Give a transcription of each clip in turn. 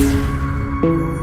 Thank you.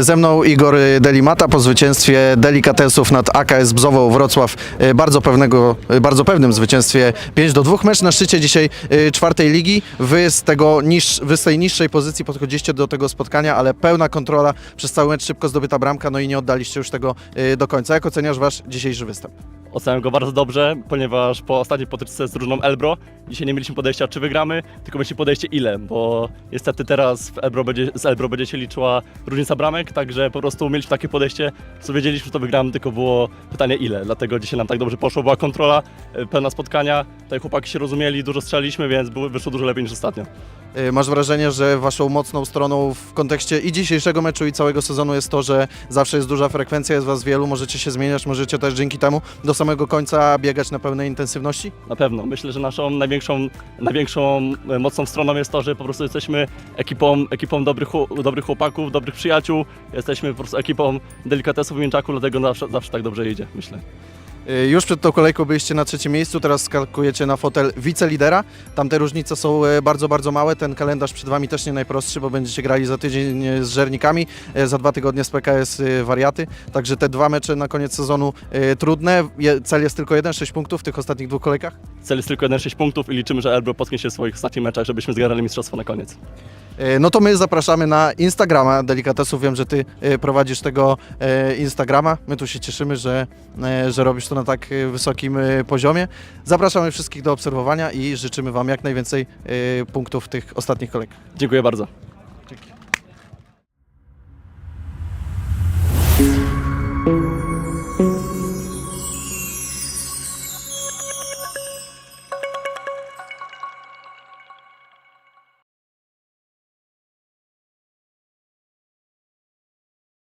Ze mną Igor Delimata po zwycięstwie delikatesów nad AKS Bzowo Wrocław. E, Bardzo, pewnego, e, bardzo pewnym zwycięstwie 5 do 2. Mecz na szczycie dzisiaj e, czwartej ligi. Wy z, tego niż, wy z tej niższej pozycji podchodziście do tego spotkania, ale pełna kontrola przez cały mecz, szybko zdobyta bramka, no i nie oddaliście już tego e, do końca. Jak oceniasz wasz dzisiejszy występ? Oceniam go bardzo dobrze, ponieważ po ostatniej potyczce z drużyną Elbro dzisiaj nie mieliśmy podejścia czy wygramy, tylko mieliśmy podejście ile, bo niestety teraz w Elbro będzie, z Elbro będzie się liczyła różnica bramek, także po prostu mieliśmy takie podejście, co wiedzieliśmy, że to wygramy, tylko było pytanie ile, dlatego dzisiaj nam tak dobrze poszło, była kontrola, e, pełna spotkania, tutaj chłopaki się rozumieli, dużo strzeliśmy, więc było, wyszło dużo lepiej niż ostatnio. E, Masz wrażenie, że waszą mocną stroną w kontekście i dzisiejszego meczu i całego sezonu jest to, że zawsze jest duża frekwencja, jest was wielu, możecie się zmieniać, możecie też dzięki temu do samego końca biegać na pełnej intensywności? Na pewno. Myślę, że naszą największą, największą e, mocną stroną jest to, że po prostu jesteśmy ekipą, ekipą dobrych, dobrych chłopaków, dobrych przyjaciół. Jesteśmy po prostu ekipą delikatesów w Mięczaku, dlatego zawsze, zawsze tak dobrze idzie, myślę. E, Już przed tą kolejką byliście na trzecim miejscu, teraz skakujecie na fotel wicelidera. Tam te różnice są e, bardzo, bardzo małe. Ten kalendarz przed wami też nie najprostszy, bo będziecie grali za tydzień e, z Żernikami, e, za dwa tygodnie z PKS Wariaty. Także te dwa mecze na koniec sezonu trudne. Cel jest tylko jeden, 6 punktów w tych ostatnich dwóch kolejkach. Cel jest tylko 1-6 punktów i liczymy, że Elbro potknie się w swoich ostatnich meczach, żebyśmy zgarnęli mistrzostwo na koniec. E, No to my zapraszamy na Instagrama Delikatesów. Wiem, że ty e, prowadzisz tego e, Instagrama. My tu się cieszymy, że, że robisz to na tak wysokim poziomie. Zapraszamy wszystkich do obserwowania i życzymy Wam jak najwięcej punktów w tych ostatnich kolejkach. Dziękuję bardzo. Dzięki.